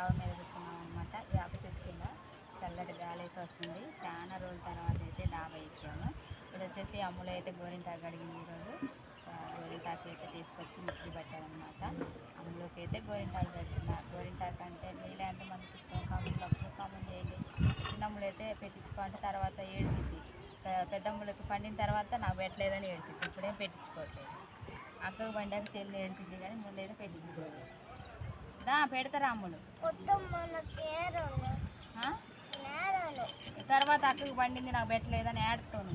ఆవ మీద కూర్చున్నాం అనమాట వేప చెట్టు కింద చల్లటి గాలి అయితే వస్తుంది. చాలా రోజుల తర్వాత అయితే డాబా ఇచ్చాము. ఇప్పుడు వచ్చేసి అమ్ములు అయితే గోరింటాకు అడిగింది ఈరోజు. గోరింటాకు అయితే తీసుకొచ్చి మిక్సీ పట్టారనమాట అమ్ములోకి అయితే గోరింటాకు పెడుతున్నా. గోరింటాకు అంటే మీలే అంటే మనకి ఇష్టం. కామెంట్ అప్పుడు కామెంట్ చేయండి. చిన్నమ్ములు అయితే పెట్టించుకోండి తర్వాత ఏడ్చిద్ది పెద్దమ్ములకి పండిన తర్వాత నాకు పెట్టలేదని ఏడ్చిద్ది ఇప్పుడేం పెట్టించుకోవట్లేదు. అక్కకు పండాక చెల్లి ఏడ్చిద్ది కానీ ముందైతే పెట్టించుకోలేదు. దా పెడతారా అమ్ములు తర్వాత అక్కకు పండింది నాకు పెట్టలేదని ఏడుతాను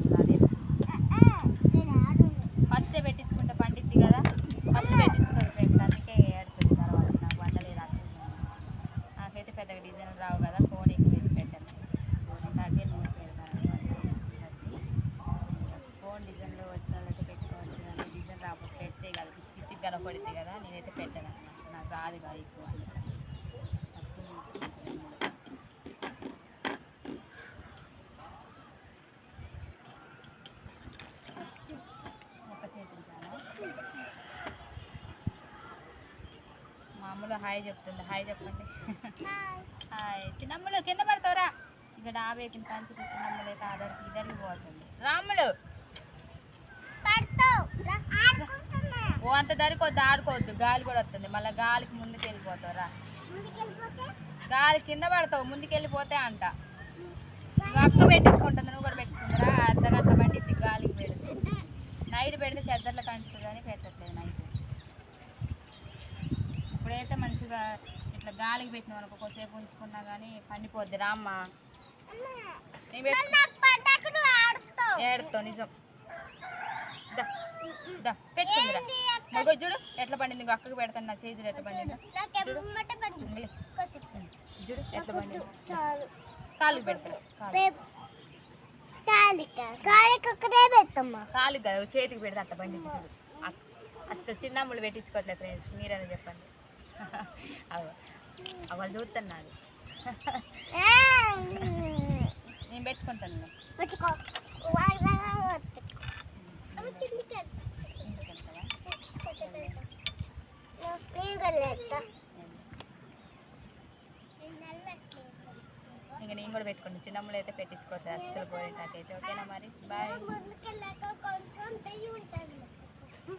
ఫస్ట్ పెట్టించుకుంటే పండిద్ది కదా. ఫస్ట్ పెట్టించుకోదు ఫ్రెండ్స్ అందుకే ఏడుతుంది తర్వాత. నాకు వండలేదు అక్కకు నాకైతే పెద్దగా డిజైన్ రావు కదా ఫోన్ ఎక్కువ పెట్టాను. నాకే నూనె పెడతాను. ఫోన్ డిజైన్లో వచ్చిన వాళ్ళైతే పెట్టుకోవచ్చు. డిజైన్ రాకపోతే పెడితే కదా పిచ్చి పిచ్చిగా కనపడితే కదా నేనైతే పెట్టాను. అన్నమాట రాదు కదా ఎక్కువ. ఒక మామూలు హాయ్ చెప్తుంది హాయ్ చెప్పండి. హాయ్. చిన్నమ్మలు కింద పడతావురా. ఇక్కడ ఆవేకిన పంచి చిన్నమ్మలు అయితే ఆధార్కి ఇద్దరికి పోతుంది. రాములు! ఓ అంత దరికొద్దు ఆడుకోవద్దు. గాలి కూడా వస్తుంది. మళ్ళీ గాలికి ముందుకు వెళ్ళిపోతావురా గాలి కింద పడతావు ముందుకు వెళ్ళిపోతే అంట. అక్క పెట్టించుకుంటుంది నువ్వు కూడా పెట్టుకుంటారా అర్ధ గంట గాలికి పెడితే. నైట్ పెడితే చెద్దర్లు కంచుతుంది కానీ పెట్టట్లేదు నైట్. ఇప్పుడైతే మంచిగా ఇట్లా గాలికి పెట్టినాం అనుకో కొద్దిసేపు ఉంచుకున్నా కానీ పండిపోద్ది రామ్మ. ఏడుతావు నిజం. పెట్టుకుందిరా మగ చూడు ఎట్లా పండింది ఇంకో అక్కకి పెడతాను నా చేతులు ఎట్లా పండిందో. చూడు. ఎట్లా పండింది. కాలుకి పెడతారు కాలు కాదు చేతికి పెడితే అట్లా పండింది చూడు. అసలు చిన్నమ్మలు పెట్టించుకోవట్లేదు ఫ్రెండ్స్ మీరని చెప్పండి. అవ చూస్తున్నాను నేను పెట్టుకుంటాను. పెట్టుకో. ఇంకా నేను కూడా పెట్టుకుంటాను చిన్నమ్మలు అయితే పెట్టించుకోవట్లేదు అసలు పోయేటాకైతే ఓకేనా మరి? బాయ్